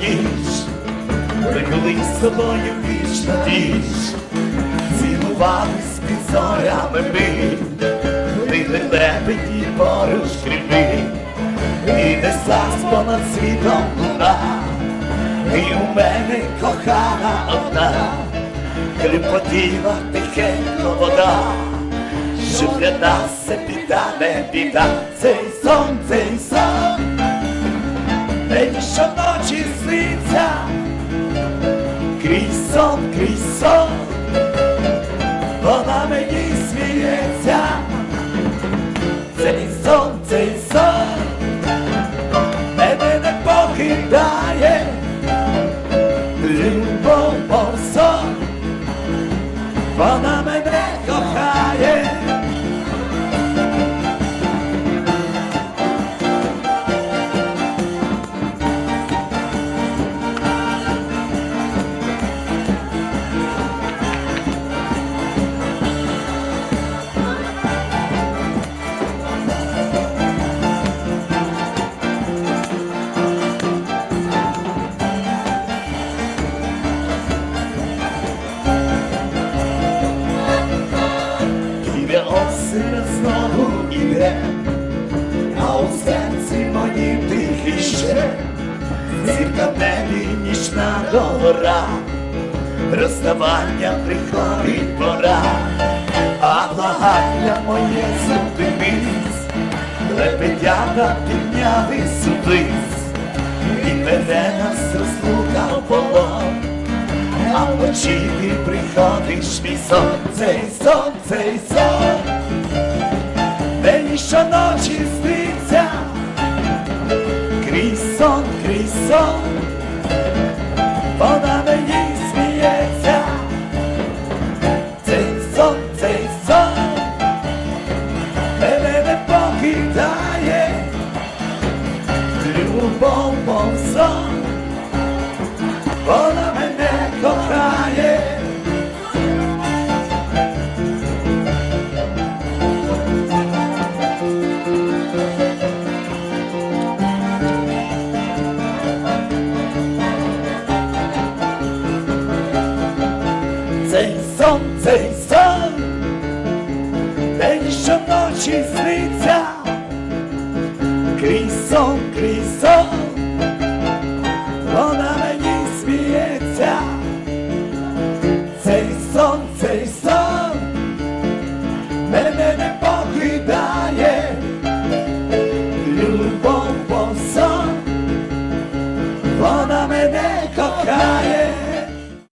Ніч, ми колись з тобою вічно ніч, цілувались під зорями ми, ти не лебеді поруч кріпи, і неслась понад світом луна, і у мене кохана одна, Кліпотіла тихенько вода, що для нас це біда, не біда, цей сон, цей сон, мені щоночі сниться, крізь сон, крізь сон, вона мені сміється, цей сон, цей сон, мене не покидає, любов, мов сон, вона іде, а у серці моїм тихий ще, зірка небі нічна гора, розставання приходить пора, а благання моє зупинись, лебедята підняли судись, і мене нас розлука полон. А вночі ти приходиш мій сон, цей сон, цей сон, мені щоночі сниться, крізь сон, крізь сон, вона Цей сон, цей сон, день що ночі сниться,